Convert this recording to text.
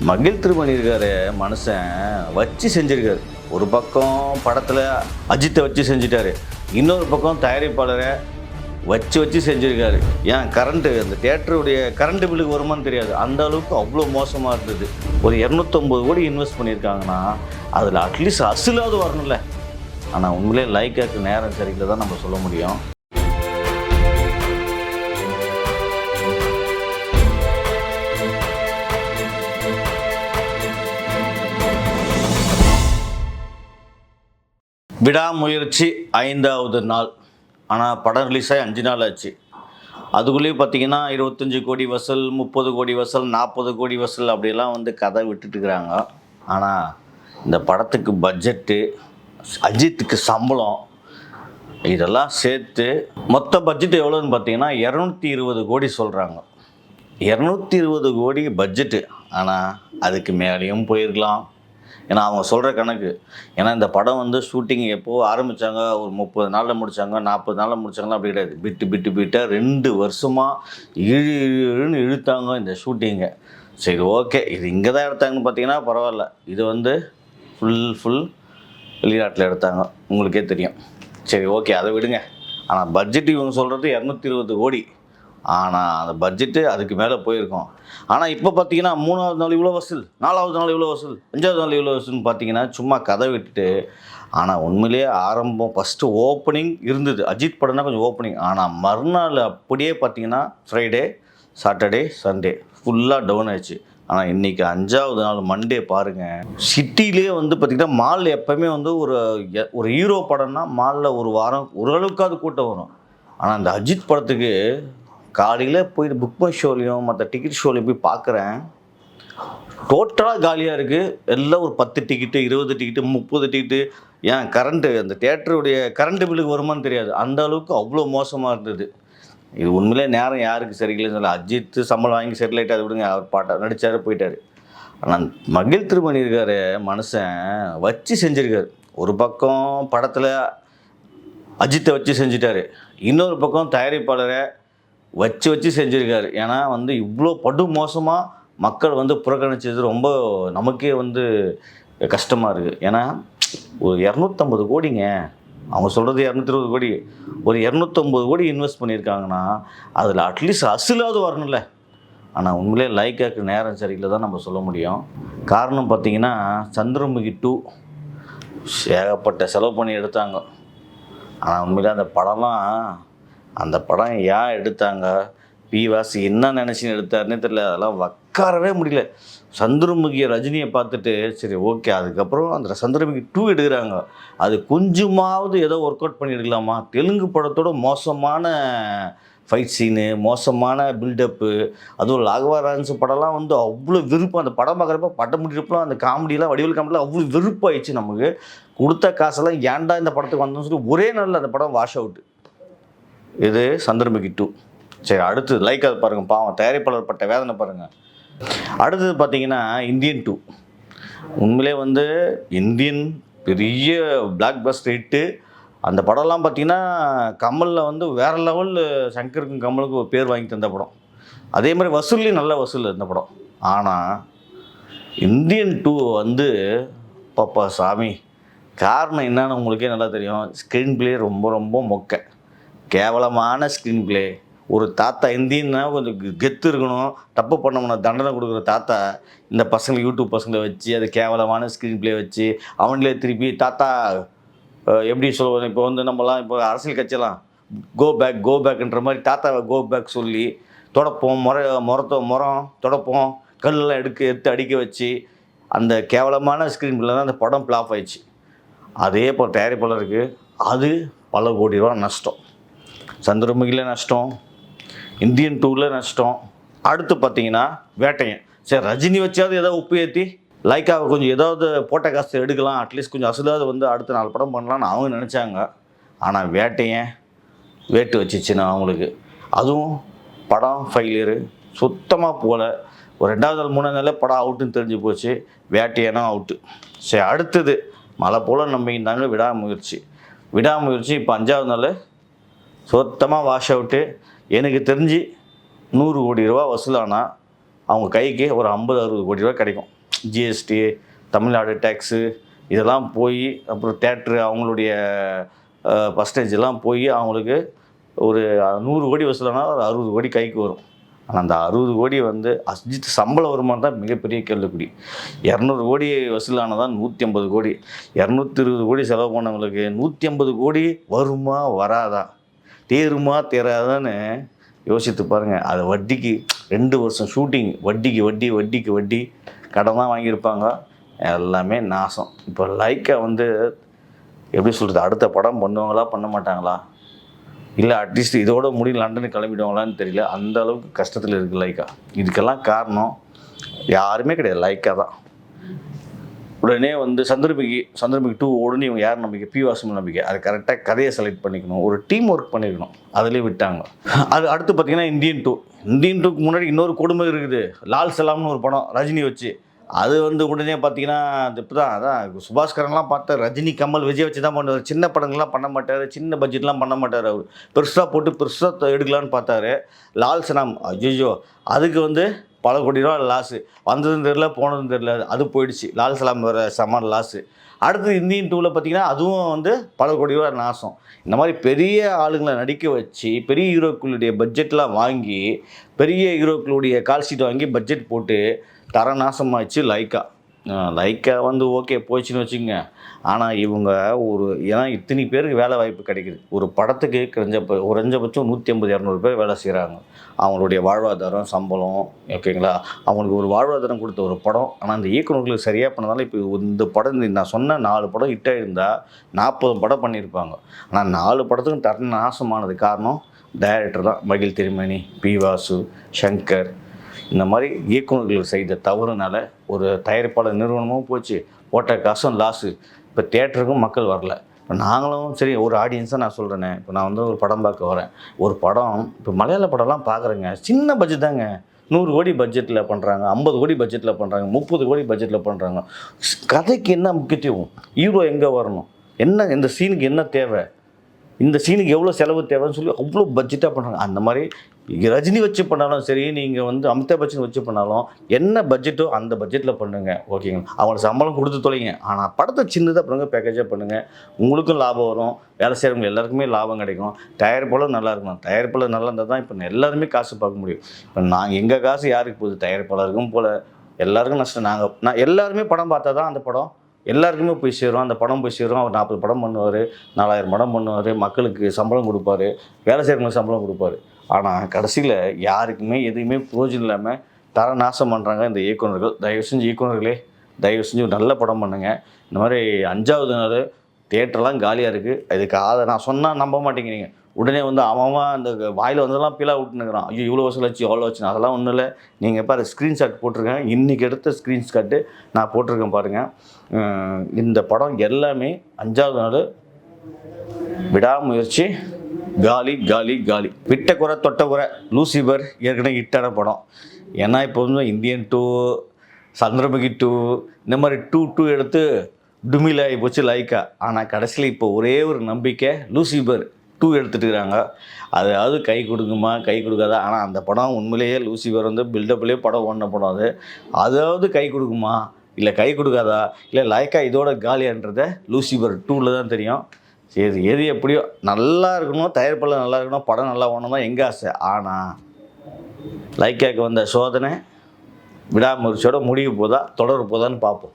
மகிழ் திருமணி இருக்காரு மனுஷன் வச்சு செஞ்சிருக்காரு. ஒரு பக்கம் படத்தில் அஜித்தை வச்சு செஞ்சிட்டாரு. இன்னொரு பக்கம் தயாரிப்பாளரை வச்சு வச்சு செஞ்சுருக்காரு. ஏன் கரண்ட்டு அந்த தேட்டருடைய கரண்ட் பில்லுக்கு வருமான்னு தெரியாது. அந்த அளவுக்கு அவ்வளோ மோசமாக இருந்தது. ஒரு இரநூத்தொம்பது கோடி இன்வெஸ்ட் பண்ணியிருக்காங்கன்னா அதில் அட்லீஸ்ட் அசிலாவது வரணும்ல. ஆனால் உண்மையிலே லைக்காக்கு நேரம் சரியில்லை தான் நம்ம சொல்ல முடியும். விடாமுயற்சி ஐந்தாவது நாள். ஆனால் படம் ரிலீஸ் ஆகி அஞ்சு நாள் ஆச்சு. அதுக்குள்ளேயே பார்த்தீங்கன்னா இருபத்தஞ்சி கோடி வசூல் முப்பது கோடி வசூல் நாற்பது கோடி வசூல் அப்படிலாம் வந்து கதை விட்டுட்டு இருக்கிறாங்க. ஆனால் இந்த படத்துக்கு பட்ஜெட்டு அஜித்துக்கு சம்பளம் இதெல்லாம் சேர்த்து மொத்த பட்ஜெட் எவ்வளோன்னு பார்த்தீங்கன்னா இரநூத்தி இருபது கோடி சொல்கிறாங்க இரநூத்தி இருபது கோடி பட்ஜெட்டு ஆனால் அதுக்கு மேலேயும் போயிருக்கலாம். ஏன்னா அவங்க சொல்கிற கணக்கு. ஏன்னா இந்த படம் வந்து ஷூட்டிங் எப்போ ஆரம்பித்தாங்க ஒரு முப்பது நாளில் முடித்தாங்க நாற்பது நாளில் முடிச்சாங்களா? அப்படி கிடையாது. பிட்டு பிட்டு பிட்டாக ரெண்டு வருஷமாக இழு இழு இழுன்னு இழுத்தாங்க இந்த ஷூட்டிங்கை சரி ஓகே இது இங்கே தான் எடுத்தாங்கன்னு பார்த்தீங்கன்னா பரவாயில்ல. இது வந்து ஃபுல் ஃபுல் வெளிநாட்டில் எடுத்தாங்க. உங்களுக்கே தெரியும். சரி ஓகே அதை விடுங்க. ஆனால் பட்ஜெட் இவங்க சொல்கிறது இரநூத்தி இருபது கோடி. ஆனால் அந்த பட்ஜெட்டு அதுக்கு மேலே போயிருக்கோம். ஆனால் இப்போ பார்த்தீங்கன்னா மூணாவது நாள் இவ்வளோ வசூல் நாலாவது நாள் இவ்வளோ வசூல் அஞ்சாவது நாள் இவ்வளோ வசூல்னு பார்த்தீங்கன்னா சும்மா கதை விட்டுட்டு ஆனால் உண்மையிலேயே ஆரம்பம் ஃபஸ்ட்டு ஓப்பனிங் இருந்தது. அஜித் படம்னா கொஞ்சம் ஓப்பனிங் ஆனால் மறுநாள் அப்படியே பார்த்தீங்கன்னா ஃப்ரைடே சாட்டர்டே சண்டே ஃபுல்லாக டவுன் ஆயிடுச்சு. ஆனால் இன்றைக்கி அஞ்சாவது நாள் மண்டே பாருங்கள் சிட்டிலே வந்து பார்த்திங்கன்னா மால் எப்போவுமே வந்து ஒரு ஒரு ஹீரோ படம்னா மாலில் ஒரு வாரம் ஓரளவுக்காவது கூட்டம் வரும். ஆனால் அந்த அஜித் படத்துக்கு காலையில் போய் புக் மை ஷோலையும் மற்ற டிக்கெட் ஷோலையும் போய் பார்க்குறேன் டோட்டலாக காலியாக இருக்குது எல்லாம் ஒரு பத்து டிக்கெட்டு இருபது டிக்கெட்டு முப்பது டிக்கெட்டு ஏன் கரண்ட்டு அந்த தேட்டருடைய கரண்ட்டு பில்லுக்கு வருமான்னு தெரியாது. அந்த அளவுக்கு அவ்வளோ மோசமாக இருந்தது. இது உண்மையிலே நேரம் யாருக்கு சரியில்லைன்னு சொல்ல அஜித்து சம்பளம் வாங்கி செட்டில் ஆகிட்டு அதை விடுங்க. அவர் பாட்டை நடித்தார் போயிட்டார். ஆனால் மகிழ் திருமணி இருக்கார் மனுஷன். வச்சு செஞ்சுருக்கார். ஒரு பக்கம் படத்தில் அஜித்தை வச்சு செஞ்சிட்டாரு. இன்னொரு பக்கம் தயாரிப்பாளரை வச்சு வச்சு செஞ்சுருக்காரு. ஏன்னா வந்து இவ்வளோ படு மோசமாக மக்கள் வந்து புறக்கணிச்சது ரொம்ப நமக்கே வந்து கஷ்டமாக இருக்குது ஏன்னா ஒரு இரநூத்தம்பது கோடிங்க. அவங்க சொல்கிறது இரநூத்தி இருபது கோடி. ஒரு இரநூத்தம்பது கோடி இன்வெஸ்ட் பண்ணியிருக்காங்கன்னா அதில் அட்லீஸ்ட் அசிலாவது வரணும்ல. ஆனால் உண்மையிலே லைக்காக்கு நேரம் சரியில்லை தான் நம்ம சொல்ல முடியும். காரணம் பார்த்தீங்கன்னா சந்திரமுகி டூ ஏகப்பட்ட செலவு பண்ணி எடுத்தாங்க. ஆனால் உண்மையிலே அந்த படம்லாம் அந்த படம் ஏன் எடுத்தாங்க? பி வாசி என்ன நினச்சின்னு எடுத்தாருன்னே தெரியல. அதெல்லாம் உட்காரவே முடியல. சந்திரமுகிய ரஜினியை பார்த்துட்டு சரி ஓகே அதுக்கப்புறம் அந்த சந்திரமுகி டூ எடுக்கிறாங்க. அது கொஞ்சமாவது ஏதோ ஒர்க் அவுட் பண்ணி எடுக்கலாமா தெலுங்கு படத்தோட மோசமான ஃபைட் சீனு மோசமான பில்டப்பு அதுவும் லாகவாரான்ஸ் படம்லாம் வந்து அவ்வளோ விருப்பம் அந்த படம் பார்க்குறப்ப படம் முடிக்கிறப்பலாம் அந்த காமெடியெலாம் வடிவல் காமெடியெலாம் அவ்வளோ வெறுப்பாயிடுச்சு நமக்கு. கொடுத்த காசெல்லாம் ஏன்டா இந்த படத்துக்கு வந்தோம்னு சொல்லி ஒரே நாளில் அந்த படம் வாஷ் அவுட்டு இது சந்திரமுகி டூ சரி அடுத்து லைக் அது பாருங்கள் பாவம் தயாரிப்பாளர் பட்ட வேதனை பாருங்கள் அடுத்தது பார்த்தீங்கன்னா இந்தியன் டூ உண்மையிலே வந்து இந்தியன் பெரிய பிளாக் பஸ்ட் ஹிட்டு அந்த படம்லாம் பார்த்தீங்கன்னா கமலில் வந்து வேறு லெவல் சங்கருக்கும் கமலுக்கும் ஒரு பேர் வாங்கி தந்த படம். அதே மாதிரி வசூல்லையும் நல்ல வசூல் இந்த படம். ஆனால் இந்தியன் டூ வந்து பாப்பா சாமி காரணம் என்னன்னு உங்களுக்கே நல்லா தெரியும். ஸ்க்ரீன் பிளே ரொம்ப ரொம்ப மொக்கை. கேவலமான ஸ்க்ரீன் ப்ளே ஒரு தாத்தா இந்தியன்னா கொஞ்சம் கெ- கெத்து இருக்கணும். தப்பு பண்ணவன தண்டனை கொடுக்குற தாத்தா இந்த பசங்களை யூடியூப் பசங்களை வச்சு அது கேவலமான ஸ்க்ரீன் ப்ளே வச்சு அவங்களே திருப்பி தாத்தா எப்படி சொல்லுவோம் இப்போ வந்து நம்மலாம் இப்போ அரசியல் கட்சியெல்லாம் கோ பேக் கோ பேக்குன்ற மாதிரி தாத்தாவை கோ பேக் சொல்லி தொடப்போம் முறை முறத்த முறம் தொடப்போம் கல்லெல்லாம் எடுக்க எடுத்து அடிக்க வச்சு அந்த கேவலமான ஸ்க்ரீன் பிளே தான் அந்த படம் ஃப்ளாப் ஆயிடுச்சு. அதே போல் தயாரிப்பாளருக்கு அது பல கோடி ரூபா நஷ்டம். சந்திரமுகியில் நஷ்டம் இந்தியன் டூவில் நஷ்டம். அடுத்து பார்த்தீங்கன்னா வேட்டையன். சரி ரஜினி வச்சாவது ஏதாவது உப்பு ஏற்றி லைக்காவை கொஞ்சம் ஏதாவது போட்ட காசு எடுக்கலாம். அட்லீஸ்ட் கொஞ்சம் அசுலாவது வந்து அடுத்த நாலு படம் பண்ணலாம்னு அவங்க நினச்சாங்க. ஆனால் வேட்டையன் வேட்டு வச்சிச்சுன்னா அவங்களுக்கு. அதுவும் படம் ஃபெயிலியரு சுத்தமாக போகல. ஒரு ரெண்டாவது நாள் மூணாவது நாளே படம் அவுட்டுன்னு தெரிஞ்சு போச்சு. வேட்டையனும் அவுட்டு சரி அடுத்தது மழை போல் நம்பியிருந்தாங்க விடாமுயற்சி. விடாமுயற்சி இப்போ அஞ்சாவது நாள் சுத்தமாக வாஷ் அவுட்டு எனக்கு தெரிஞ்சு நூறு கோடி ரூபா வசூலானா அவங்க கைக்கு ஒரு ஐம்பது அறுபது கோடி ரூபா கிடைக்கும். ஜிஎஸ்டி தமிழ்நாடு டேக்ஸு இதெல்லாம் போய் அப்புறம் தேட்ரு அவங்களுடைய பர்சன்டேஜ் எல்லாம் போய் அவங்களுக்கு ஒரு நூறு கோடி வசூலானா ஒரு அறுபது கோடி கைக்கு வரும். ஆனால் அந்த அறுபது கோடி வந்து அஜித் சம்பள வருமானம் தான் மிகப்பெரிய கேள்விக்குடி இரநூறு கோடி வசூலானதான் நூற்றி ஐம்பது கோடி. இரநூத்தி இருபது கோடி செலவு பண்ணவங்களுக்கு நூற்றி ஐம்பது கோடி வருமா வராதா? தேருமா தேராதான்னு யோசித்து பாருங்கள் அது வட்டிக்கு ரெண்டு வருஷம் ஷூட்டிங் வட்டிக்கு வட்டி வட்டிக்கு வட்டி கடன் தான் வாங்கியிருப்பாங்க. எல்லாமே நாசம். இப்போ லைக்கை வந்து எப்படி சொல்கிறது அடுத்த படம் பண்ணுவாங்களா பண்ண மாட்டாங்களா? இல்லை அட்லீஸ்ட் இதோட முடியும் லண்டனுக்கு கிளம்பிடுவாங்களான்னு தெரியல. அந்த அளவுக்கு கஷ்டத்தில் இருக்குது லைக்கா இதுக்கெல்லாம் காரணம் யாருமே கிடையாது. லைக்கா தான். உடனே வந்து சந்திரமுகி சந்திரமுகி டூ உடனே இவங்க யார் நம்பிக்கை? பி வாசம் நம்பிக்கை. அது கரெக்டாக கதையை செலக்ட் பண்ணிக்கணும். ஒரு டீம் ஒர்க் பண்ணிக்கணும் அதுலேயே விட்டாங்க. அது அடுத்து பார்த்தீங்கன்னா இந்தியன் டூ இந்தியன் டூக்கு முன்னாடி இன்னொரு கொடுமை இருக்குது. லால் சலாம்னு ஒரு படம் ரஜினி வச்சு. அது வந்து உடனே பார்த்தீங்கன்னா அது இப்போ தான் அதான் சுபாஷ்கரன்லாம் பார்த்தா ரஜினி கமல் விஜய் வச்சு தான் பண்ணுவார். சின்ன படங்கள்லாம் பண்ண மாட்டார். சின்ன பட்ஜெட்லாம் பண்ண மாட்டார் அவர். பெருசாக போட்டு பெருசாக எடுக்கலான்னு பார்த்தாரு. லால் சனாம் ஐயோ அதுக்கு வந்து பல கோடி ரூபா லாஸு வந்ததும் தெரில போனதும் தெரில அது போயிடுச்சு. லால் சலாம் வர சமான் லாஸு அடுத்து இந்தியன் டூவில் பார்த்தீங்கன்னா அதுவும் வந்து பல கோடி ரூபா நாசம். இந்த மாதிரி பெரிய ஆளுங்களை நடிக்க வச்சு பெரிய ஹீரோக்களுடைய பட்ஜெட்லாம் வாங்கி பெரிய ஹீரோக்களுடைய கால் ஷீட் வாங்கி பட்ஜெட் போட்டு தர நாசமாச்சு லைக்கா லைக்காக வந்து ஓகே போயிடுச்சுன்னு வச்சுங்க ஆனால் இவங்க ஒரு ஏன்னா இத்தனை பேருக்கு வேலை வாய்ப்பு கிடைக்குது. ஒரு படத்துக்கு குறைஞ்ச குறைஞ்சபட்சம் நூற்றி ஐம்பது இரநூறு பேர் வேலை செய்கிறாங்க அவங்களுடைய வாழ்வாதாரம் சம்பளம் ஓகேங்களா அவங்களுக்கு ஒரு வாழ்வாதாரம் கொடுத்த ஒரு படம். ஆனால் அந்த இயக்குநர்களுக்கு சரியாக பண்ணதால இப்போ இந்த படம் நான் சொன்ன நாலு படம் இட்டாக இருந்தால் நாற்பது படம் பண்ணியிருப்பாங்க. ஆனால் நாலு படத்துக்கும் தர நாசமானது காரணம் டைரக்டர் தான். மகிழ் திருமணி பி வாசு சங்கர் இந்த மாதிரி இயக்குநர்கள் செய்த தவறுனால ஒரு தயாரிப்பாளர் நிறுவனமும் போச்சு. போட்ட காசும் லாஸு இப்போ தேட்டருக்கும் மக்கள் வரல. இப்போ நாங்களும் சரி ஒரு ஆடியன்ஸாக நான் சொல்கிறேனே இப்போ நான் வந்து ஒரு படம் பார்க்க வரேன். ஒரு படம் இப்போ மலையாள படம்லாம் பார்க்குறேங்க. சின்ன பட்ஜெட் தாங்க. நூறு கோடி பட்ஜெட்டில் பண்ணுறாங்க ஐம்பது கோடி பட்ஜெட்டில் பண்ணுறாங்க முப்பது கோடி பட்ஜெட்டில் பண்ணுறாங்க கதைக்கு என்ன முக்கியத்துவம்? ஹீரோ எங்கே வரணும்? என்ன இந்த சீனுக்கு என்ன தேவை? இந்த சீனுக்கு எவ்வளோ செலவு தேவைன்னு சொல்லி அவ்வளோ பட்ஜெட்டாக பண்ணுறாங்க அந்த மாதிரி ரஜினி வச்சு பண்ணாலும் சரி நீங்கள் வந்து அமிதாப் பச்சன் வச்சு பண்ணாலும் என்ன பட்ஜெட்டோ அந்த பட்ஜெட்டில் பண்ணுங்கள் ஓகேங்களா அவங்களுக்கு சம்பளம் கொடுத்து தொலைங்க. ஆனால் படத்தை சின்னதாக பண்ணுங்க பேக்கேஜாக பண்ணுங்கள் உங்களுக்கும் லாபம் வரும். வேலை செய்கிறவங்க எல்லாருக்குமே லாபம் கிடைக்கும். தயாரிப்பாளர் நல்லா இருக்கணும். தயாரிப்பாளர் நல்லா இருந்தால் தான் இப்போ எல்லாருமே காசு பார்க்க முடியும். இப்போ நாங்கள் எங்கள் காசு யாருக்கு போகுது? தயாரிப்பாளருக்கும் போல். எல்லாருக்கும் நஷ்டம். நாங்கள் நான் எல்லாருமே படம் பார்த்தா தான் அந்த படம் எல்லாருக்குமே போய் சேரும். அந்த படம் போய் சேரும். அவர் நாற்பது படம் பண்ணுவார். நாலாயிரம் படம் பண்ணுவார். மக்களுக்கு சம்பளம் கொடுப்பாரு. வேலை செய்கிறவங்களுக்கு சம்பளம் கொடுப்பாரு. ஆனால் கடைசியில் யாருக்குமே எதுவுமே புரோஜனம் இல்லாமல் தர நாசம் பண்ணுறாங்க இந்த இயக்குனர்கள் தயவு செஞ்சு இயக்குனர்களே தயவு செஞ்சு ஒரு நல்ல படம் பண்ணுங்க. இந்த மாதிரி அஞ்சாவது நாள் தேட்டர்லாம் காலியாக இருக்குது இதுக்கு அதை நான் சொன்னால் நம்ப மாட்டேங்கிறீங்க. உடனே வந்து அவன் அந்த வாயில் வந்ததெல்லாம் பிளா விட்டுனுக்குறான். ஐயோ இவ்வளோ வருஷம் வச்சு எவ்வளோ வச்சு அதெல்லாம் ஒன்றும் இல்லை. நீங்கள் பாரு ஸ்க்ரீன்ஷாட் போட்டிருக்கேன். இன்றைக்கி எடுத்த ஸ்க்ரீன்ஷாட்டு நான் போட்டிருக்கேன் பாருங்கள் இந்த படம் எல்லாமே அஞ்சாவது நாள் விடாமுயற்சி காலி காலி காலி. விட்ட குறை தொட்ட குறை. லூசிபர் ஏற்கனவே ஹிட்டான படம். ஏன்னா இப்போ வந்து இந்தியன் டூ சந்திரமுகி டூ இந்த மாதிரி டூ டூ எடுத்து டுமிலாகி போச்சு லைக்கா. ஆனால் கடைசியில் இப்போ ஒரே ஒரு நம்பிக்கை லூசிபர். டூ எடுத்துட்டுருக்காங்க. அதாவது கை கொடுக்குமா? கை கொடுக்காதா? ஆனால் அந்த படம் உண்மையிலேயே லூசிபர் வந்து பில்டப்லேயே படம் ஓடின படம் அது. அதாவது கை கொடுக்குமா? இல்லை கை கொடுக்காதா? இல்லை லைக்கா இதோட காலியான்றதை லூசிபர் டூவில் தான் தெரியும். சரி எது எப்படியோ நல்லா இருக்கணும் தயாரிப்பாளர் நல்லா இருக்கணும் படம் நல்லா ஓடணும் தான் எங்கள் ஆசை. ஆனால் லைக்காக்கு வந்த சோதனை விடாமுயற்சியோட முடிவு போதா தொடர போதான்னு பார்ப்போம்.